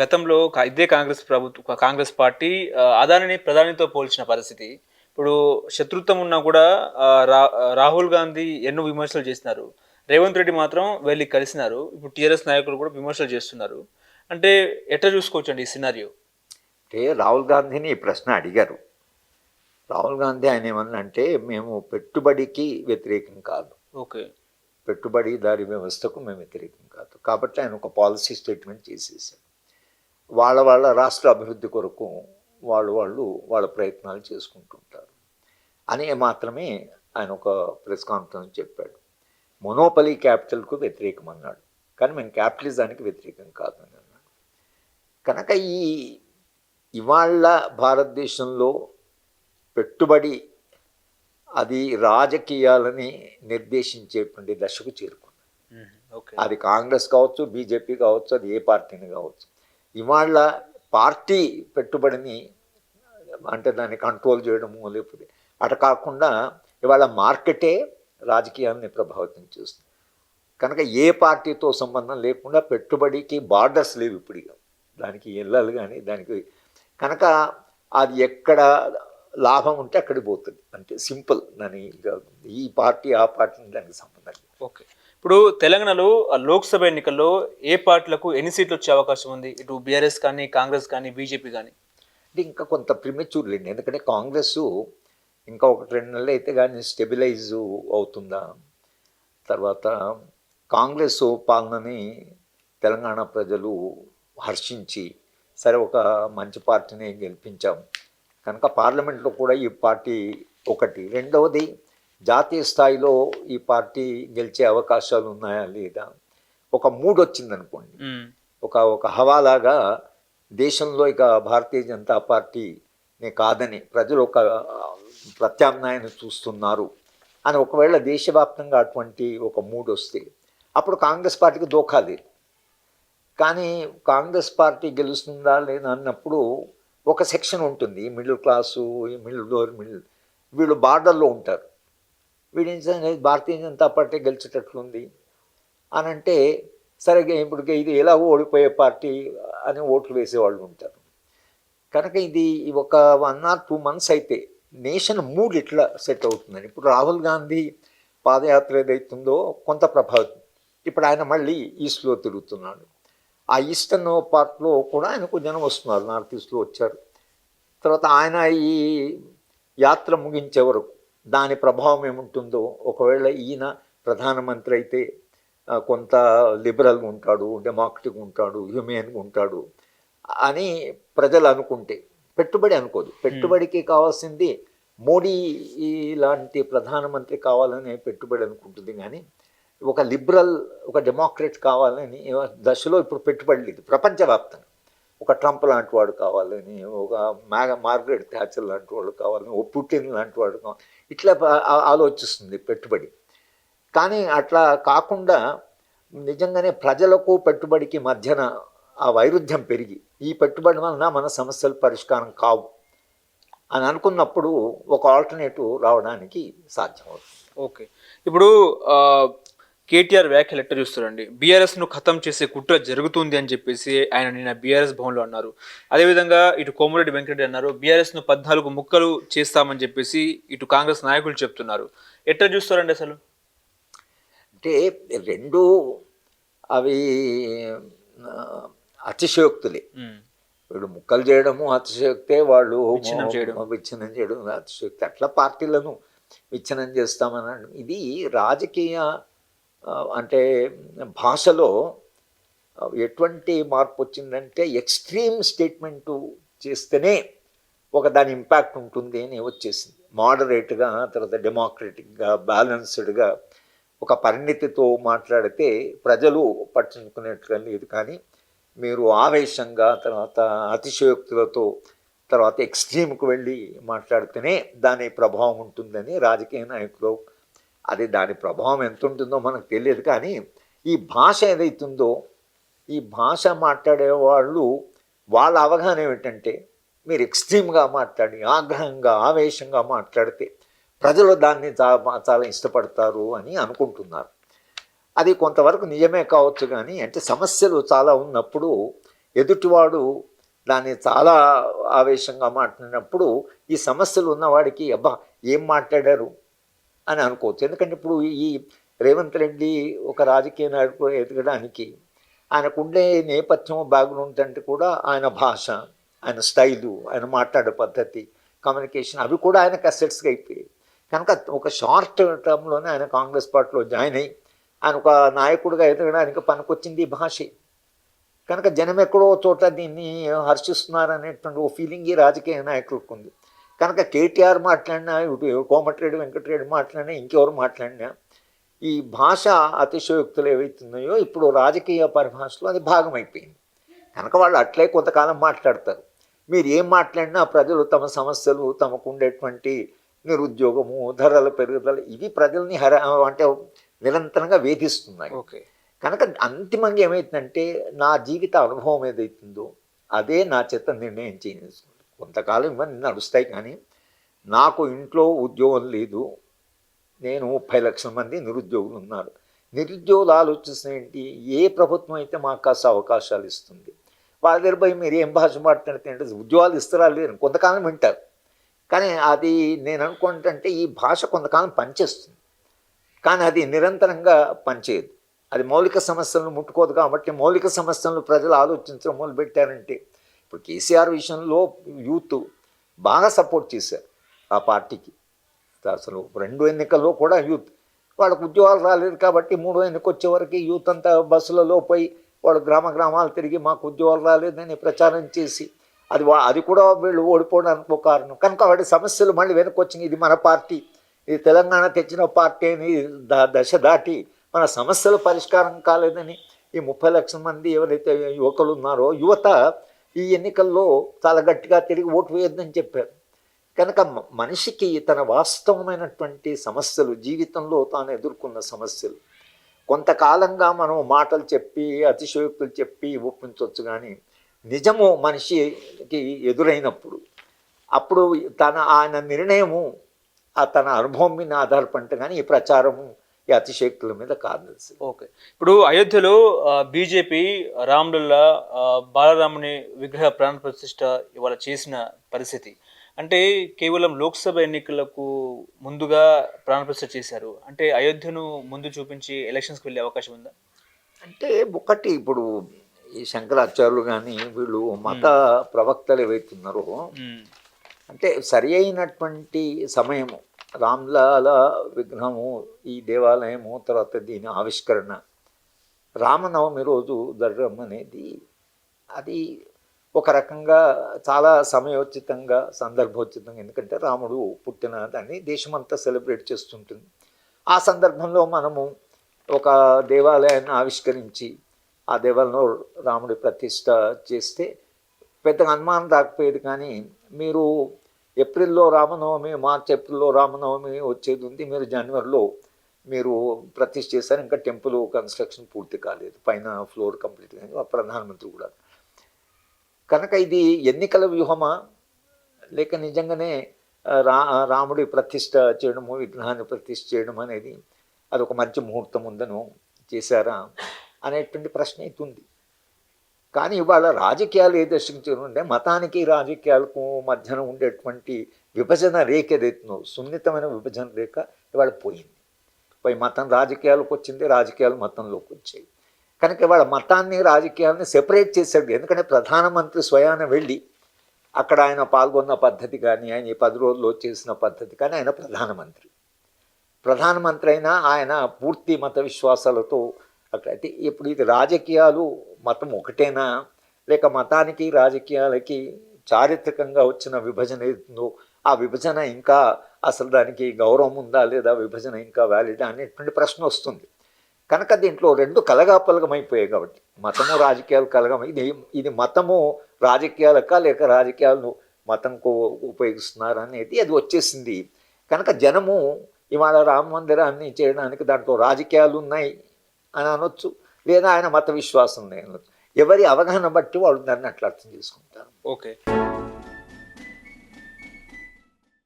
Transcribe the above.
గతంలో ఇదే కాంగ్రెస్ ప్రభుత్వ కాంగ్రెస్ పార్టీ అదానిని ప్రధానితో పోల్చిన పరిస్థితి. ఇప్పుడు శత్రుత్వం ఉన్నా కూడా రా రాహుల్ గాంధీ ఎన్నో విమర్శలు చేసినారు. రేవంత్ రెడ్డి మాత్రం వెళ్ళి కలిసినారు. ఇప్పుడు టీఆర్ఎస్ నాయకులు కూడా విమర్శలు చేస్తున్నారు. అంటే ఎట్లా చూసుకోవచ్చండి ఈ సినారియో? అంటే రాహుల్ గాంధీని ఈ ప్రశ్న అడిగారు. రాహుల్ గాంధీ ఆయన ఏమన్నా అంటే మేము పెట్టుబడికి వ్యతిరేకం కాదు. ఓకే. పెట్టుబడిదారి వ్యవస్థకు మేము వ్యతిరేకం కాదు. కాబట్టి ఆయన ఒక పాలసీ స్టేట్మెంట్ చేసేసారు. వాళ్ళ వాళ్ళ రాష్ట్ర అభివృద్ధి కొరకు వాళ్ళు వాళ్ళు వాళ్ళ ప్రయత్నాలు చేసుకుంటుంటారు. అని మాత్రమే ఆయన ఒక ప్రెస్ కాన్ఫరెన్స్ చెప్పాడు. మొనోపలీ క్యాపిటల్కు వ్యతిరేకం అన్నాడు కానీ మేము క్యాపిటలిజానికి వ్యతిరేకం కాదు అని అన్నాడు. కనుక ఈ ఇవాళ భారతదేశంలో పెట్టుబడి అది రాజకీయాలని నిర్దేశించేటువంటి దశకు చేరుకుంది. అది కాంగ్రెస్ కావచ్చు బీజేపీ కావచ్చు అది ఏ పార్టీని కావచ్చు. ఇవాళ పార్టీ పెట్టుబడిని అంటే దాన్ని కంట్రోల్ చేయడము లేకపోతే అట కాకుండా ఇవాళ మార్కెటే రాజకీయాన్ని ప్రభావితం చేస్తుంది. కనుక ఏ పార్టీతో సంబంధం లేకుండా పెట్టుబడికి బార్డర్స్ లేవు ఇప్పుడు ఇక. దానికి వెళ్ళాలి కానీ దానికి కనుక అది ఎక్కడ లాభం ఉంటే అక్కడికి పోతుంది. అంటే సింపుల్ దాని ఈ పార్టీ ఆ పార్టీని దానికి సంబంధం ఓకే. ఇప్పుడు తెలంగాణలో ఆ లోక్సభ ఎన్నికల్లో ఏ పార్టీలకు ఎన్ని సీట్లు వచ్చే అవకాశం ఉంది? ఇటు బీఆర్ఎస్ కానీ కాంగ్రెస్ కానీ బీజేపీ కానీ? అంటే ఇంకా కొంత ప్రిమెచ్యూర్ లేండి. ఎందుకంటే కాంగ్రెస్ ఇంకా ఒకటి రెండు నెలలు అయితే కానీ స్టెబిలైజ్ అవుతుందా? తర్వాత కాంగ్రెస్ పాలనని తెలంగాణ ప్రజలు హర్షించి సరే ఒక మంచి పార్టీని గెలిపించాం. కనుక పార్లమెంట్లో కూడా ఈ పార్టీ ఒకటి. రెండవది జాతీయ స్థాయిలో ఈ పార్టీ గెలిచే అవకాశాలు ఉన్నాయా లేదా? ఒక మూడు వచ్చిందనుకోండి. ఒక ఒక హవాలాగా దేశంలో ఇక భారతీయ జనతా పార్టీని కాదని ప్రజలు ఒక ప్రత్యామ్నాయాన్ని చూస్తున్నారు అని ఒకవేళ దేశవ్యాప్తంగా అటువంటి ఒక మూడు వస్తే అప్పుడు కాంగ్రెస్ పార్టీకి దోఖా లేదు. కానీ కాంగ్రెస్ పార్టీ గెలుస్తుందా లేదా అన్నప్పుడు ఒక సెక్షన్ ఉంటుంది. Middle class middle lower middle. వీళ్ళు బార్డర్లో ఉంటారు. వీడి భారతీయ జనతా పార్టీ గెలిచేటట్లుంది. అని అంటే సరే ఇప్పుడు ఇది ఎలా ఓడిపోయే పార్టీ అని ఓట్లు వేసేవాళ్ళు ఉంటారు. కనుక ఇది ఒక వన్ ఆర్ టూ మంత్స్ అయితే నేషన్ మూడ్ ఇట్లా సెట్ అవుతుందని ఇప్పుడు రాహుల్ గాంధీ పాదయాత్ర ఏదైతుందో కొంత ప్రభావితం ఇప్పుడు ఆయన మళ్ళీ ఈస్ట్లో తిరుగుతున్నాడు. ఆ ఈస్టర్న్ పార్ట్లో కూడా ఆయనకు జనం వస్తున్నారు. నార్త్ ఈస్ట్లో వచ్చారు. తర్వాత ఆయన ఈ యాత్ర ముగించే వరకు దాని ప్రభావం ఏముంటుందో ఒకవేళ ఈయన ప్రధానమంత్రి అయితే కొంత లిబరల్గా ఉంటాడు డెమోక్రటిక్గా ఉంటాడు హ్యూమేన్గా ఉంటాడు అని ప్రజలు అనుకుంటే పెట్టుబడి అనుకోదు. పెట్టుబడికి కావాల్సింది మోడీ లాంటి ప్రధానమంత్రి కావాలని పెట్టుబడి అనుకుంటుంది కానీ ఒక లిబరల్ ఒక డెమోక్రట్ కావాలని దశలో ఇప్పుడు పెట్టుబడి లేదు. ప్రపంచవ్యాప్తంగా. ఒక ట్రంప్ లాంటి వాడు కావాలని ఒక మ్యాగ మార్గరెట్ థ్యాచర్ లాంటి వాడు కావాలని ఓ పుటిన్ లాంటి వాడు కావాలి. ఇట్లా ఆలోచిస్తుంది పెట్టుబడి. కానీ అట్లా కాకుండా నిజంగానే ప్రజలకు పెట్టుబడికి మధ్యన ఆ వైరుధ్యం పెరిగి ఈ పెట్టుబడి వలన మన సమస్యలు పరిష్కారం కావు అని అనుకున్నప్పుడు ఒక ఆల్టర్నేటివ్ రావడానికి సాధ్యం అవుతుంది ఓకే. ఇప్పుడు కేటీఆర్ వ్యాఖ్యలు ఎట్ట చూస్తారండి బీఆర్ఎస్ను ఖతం చేసే కుట్ర జరుగుతుంది అని చెప్పేసి ఆయన నిన్న బీఆర్ఎస్ భవన్లో అన్నారు అదేవిధంగా ఇటు కోమరెడ్డి వెంకటరెడ్డి అన్నారు బీఆర్ఎస్ను పద్నాలుగు ముక్కలు చేస్తామని చెప్పేసి ఇటు కాంగ్రెస్ నాయకులు చెప్తున్నారు ఎట్లా చూస్తారండి అసలు అంటే రెండు అవి అతిశయోక్తులే. వీళ్ళు ముక్కలు చేయడము అతిశయోక్తే వాళ్ళు విచ్ఛిన్నం చేయడం. విచ్ఛిన్నం చేయడం అతిశయోక్తి అట్లా పార్టీలను విచ్ఛిన్నం చేస్తామని. ఇది రాజకీయ అంటే భాషలో ఎటువంటి మార్పు వచ్చిందంటే ఎక్స్ట్రీమ్ స్టేట్మెంటు చేస్తేనే ఒక దాని ఇంపాక్ట్ ఉంటుంది అని వచ్చేసింది. మోడరేట్గా తర్వాత డెమోక్రటిక్గా బ్యాలెన్స్డ్గా ఒక పరిణితితో మాట్లాడితే ప్రజలు పట్టించుకునేట్లుగా లేదు కానీ మీరు ఆవేశంగా తర్వాత అతిశయోక్తులతో తర్వాత ఎక్స్ట్రీమ్కి వెళ్ళి మాట్లాడితేనే దాని ప్రభావం ఉంటుందని రాజకీయ నాయకులు అది దాని ప్రభావం ఎంత ఉంటుందో మనకు తెలియదు కానీ ఈ భాష ఏదైతుందో ఈ భాష మాట్లాడే వాళ్ళు వాళ్ళ అవగాహన ఏమిటంటే మీరు ఎక్స్ట్రీమ్గా మాట్లాడి ఆగ్రహంగా ఆవేశంగా మాట్లాడితే ప్రజలు దాన్ని చాలా చాలా ఇష్టపడతారు అని అనుకుంటున్నారు. అది కొంతవరకు నిజమే కావచ్చు కానీ అంటే సమస్యలు చాలా ఉన్నప్పుడు ఎదుటివాడు దాన్ని చాలా ఆవేశంగా మాట్లాడినప్పుడు ఈ సమస్యలు ఉన్నవాడికి అబ్బా ఏం మాట్లాడారు? అని అనుకోవచ్చు. ఎందుకంటే ఇప్పుడు ఈ రేవంత్ రెడ్డి ఒక రాజకీయ నాయకుడు ఎదగడానికి ఆయనకుండే నేపథ్యం బ్యాక్గ్రౌండ్ కూడా ఆయన భాష ఆయన స్టైలు ఆయన మాట్లాడే పద్ధతి కమ్యూనికేషన్ అవి కూడా ఆయనకు అసెట్స్గా అయిపోయాయి. కనుక ఒక షార్ట్ టర్మ్లోనే ఆయన కాంగ్రెస్ పార్టీలో జాయిన్ అయ్యి ఆయన ఒక నాయకుడిగా ఎదగడానికి పనికొచ్చింది ఈ భాషే. కనుక జనం ఎక్కడో చోట దీన్ని హర్షిస్తున్నారు అనేటువంటి ఓ ఫీలింగ్ ఈ రాజకీయ నాయకులకు ఉంది కనుక కేటీఆర్ మాట్లాడినా ఇటు కోమటిరెడ్డి వెంకటరెడ్డి మాట్లాడినా ఇంకెవరు మాట్లాడినా ఈ భాష అతిశయోక్తులు ఏవైతున్నాయో ఇప్పుడు రాజకీయ పరిభాషలో అది భాగం అయిపోయింది కనుక వాళ్ళు అట్లే కొంతకాలం మాట్లాడతారు. మీరు ఏం మాట్లాడినా ప్రజలు తమ సమస్యలు తమకు ఉండేటువంటి నిరుద్యోగము ధరల పెరుగుదల ఇవి ప్రజల్ని హర అంటే నిరంతరంగా వేధిస్తున్నాయి. ఓకే. కనుక అంతిమంగా ఏమైతుందంటే నా జీవిత అనుభవం ఏదైతుందో అదే నా చేత నిర్ణయం చేయించుకుంది కొంతకాలం ఇవన్నీ నడుస్తాయి కానీ నాకు ఇంట్లో ఉద్యోగం లేదు. నేను ముప్పై లక్షల మంది నిరుద్యోగులు ఉన్నారు. నిరుద్యోగులు ఆలోచిస్తున్న ఏంటి? ఏ ప్రభుత్వం అయితే మాకు కాస్త అవకాశాలు ఇస్తుంది? వాళ్ళ దగ్గర పోయి మీరు ఏం భాష మాట్లాడితే ఉద్యోగాలు ఇస్తారా లేరు. కొంతకాలం వింటారు. కానీ అది నేను అనుకుంటే ఈ భాష కొంతకాలం పనిచేస్తుంది. కానీ అది నిరంతరంగా పనిచేయదు. అది మౌలిక సమస్యలను ముట్టుకోదు కాబట్టి మౌలిక సమస్యలను ప్రజలు ఆలోచించడం మొదలుపెట్టారంటే ఇప్పుడు కేసీఆర్ విషయంలో యూత్ బాగా సపోర్ట్ చేశారు ఆ పార్టీకి. అసలు రెండు ఎన్నికల్లో కూడా యూత్ వాళ్ళకు ఉద్యోగాలు రాలేదు కాబట్టి మూడో ఎన్నిక వరకు యూత్ అంతా బస్సులలో పోయి వాళ్ళు గ్రామ గ్రామాలు తిరిగి మాకు ఉద్యోగాలు రాలేదని ప్రచారం చేసి అది వా- అది కూడా వీళ్ళు ఓడిపోవడానికి ఒక కారణం. కనుక వాడి సమస్యలు మళ్ళీ వెనక్కి వచ్చింది. ఇది మన పార్టీ. ఇది తెలంగాణ తెచ్చిన పార్టీ అని ద దశ దాటి మన సమస్యలు పరిష్కారం కాలేదని ఈ ముప్పై లక్షల మంది ఎవరైతే యువకులు ఉన్నారో యువత ఈ ఎన్నికల్లో చాలా గట్టిగా తిరిగి ఓటు వేయొద్దని చెప్పారు. కనుక మ- మనిషికి తన వాస్తవమైనటువంటి సమస్యలు జీవితంలో తాను ఎదుర్కొన్న సమస్యలు కొంతకాలంగా మనం మాటలు చెప్పి అతిశయోక్తులు చెప్పి ఒప్పించవచ్చు కానీ నిజము మనిషికి ఎదురైనప్పుడు అప్పుడు తన ఆయన నిర్ణయము ఆ తన అనుభవం మీద ఆధారపడి కానీ ఈ ప్రచారము ఈ అతిశయోక్తుల మీద కాదు ఓకే. ఇప్పుడు అయోధ్యలో బీజేపీ రామ్లల్లా బాలరాముని విగ్రహ ప్రాణ ప్రతిష్ట ఇవాళ చేసిన పరిస్థితి. అంటే కేవలం లోక్సభ ఎన్నికలకు ముందుగా ప్రాణ ప్రతిష్ట చేశారు. అంటే అయోధ్యను ముందు చూపించి ఎలక్షన్స్కి వెళ్ళే అవకాశం ఉందా? అంటే ఒకటి ఇప్పుడు ఈ శంకరాచార్యులు కానీ వీళ్ళు మత ప్రవక్తలు ఏవైతున్నారో. అంటే సరి అయినటువంటి సమయము రామ్లాల విగ్రహము ఈ దేవాలయము తర్వాత దీని ఆవిష్కరణ. రామనవమి రోజు జరగడం అనేది అది ఒక రకంగా చాలా సమయోచితంగా సందర్భోచితంగా ఎందుకంటే రాముడు పుట్టిన దాన్ని దేశమంతా సెలబ్రేట్ చేస్తుంటుంది. ఆ సందర్భంలో మనము ఒక దేవాలయాన్ని ఆవిష్కరించి ఆ దేవాలయంలో రాముడి ప్రతిష్ట చేస్తే పెద్దగా అనుమానం రాకపోయేది కానీ మీరు ఏప్రిల్లో రామనవమి మార్చ్ ఏప్రిల్లో రామనవమి వచ్చేది ఉంది. మీరు జనవరిలో మీరు ప్రతిష్ఠ చేశారు. ఇంకా టెంపుల్ కన్స్ట్రక్షన్ పూర్తి కాలేదు. పైన ఫ్లోర్ కంప్లీట్ కానీ ప్రధానమంత్రి కూడా. కనుక ఇది ఎన్నికల వ్యూహమా? లేక నిజంగానే రా రాముడి ప్రతిష్ట చేయడము విగ్రహాన్ని ప్రతిష్ఠ చేయడం అనేది అది ఒక మంచి ముహూర్తం ఉందను చేశారా అనేటువంటి ప్రశ్న అయితే ఉంది. కానీ ఇవాళ రాజకీయాలు ఏ దశకు మతానికి రాజకీయాలకు మధ్యన ఉండేటువంటి విభజన రేఖ ఏదైతుందో సున్నితమైన విభజన రేఖ ఇవాళ పోయింది. పోయి మతం రాజకీయాలకు వచ్చింది రాజకీయాలు మతంలోకి వచ్చాయి. కనుక ఇవాళ మతాన్ని రాజకీయాలని సెపరేట్ చేశాడు ఎందుకంటే ప్రధానమంత్రి స్వయాన వెళ్ళి అక్కడ ఆయన పాల్గొన్న పద్ధతి కానీ ఆయన ఈ పది రోజుల్లో చేసిన పద్ధతి కానీ ఆయన ప్రధానమంత్రి. ప్రధానమంత్రి అయినా ఆయన పూర్తి మత విశ్వాసాలతో అక్కడ అయితే ఇప్పుడు ఇది రాజకీయాలు మతం ఒకటేనా? లేక మతానికి రాజకీయాలకి చారిత్రకంగా వచ్చిన విభజన ఏదో ఆ విభజన ఇంకా అసలు దానికి గౌరవం ఉందా లేదా విభజన ఇంకా వ్యాలిడా అనేటువంటి ప్రశ్న వస్తుంది. కనుక దీంట్లో రెండు కలగాపలగమైపోయాయి కాబట్టి. మతము రాజకీయాలు కలగం. ఇది ఇది మతము రాజకీయాలక లేక రాజకీయాలను మతంకు ఉపయోగిస్తున్నారు అనేది అది వచ్చేసింది. కనుక జనము ఇవాళ రామ మందిరాన్ని చేయడానికి దాంట్లో రాజకీయాలు ఉన్నాయి అని అనొచ్చు. లేదా ఆయన మత విశ్వాసం లేదు ఎవరి అవగాహన బట్టి వాళ్ళు దాన్ని అట్లా అర్థం చేసుకుంటారు. ఓకే.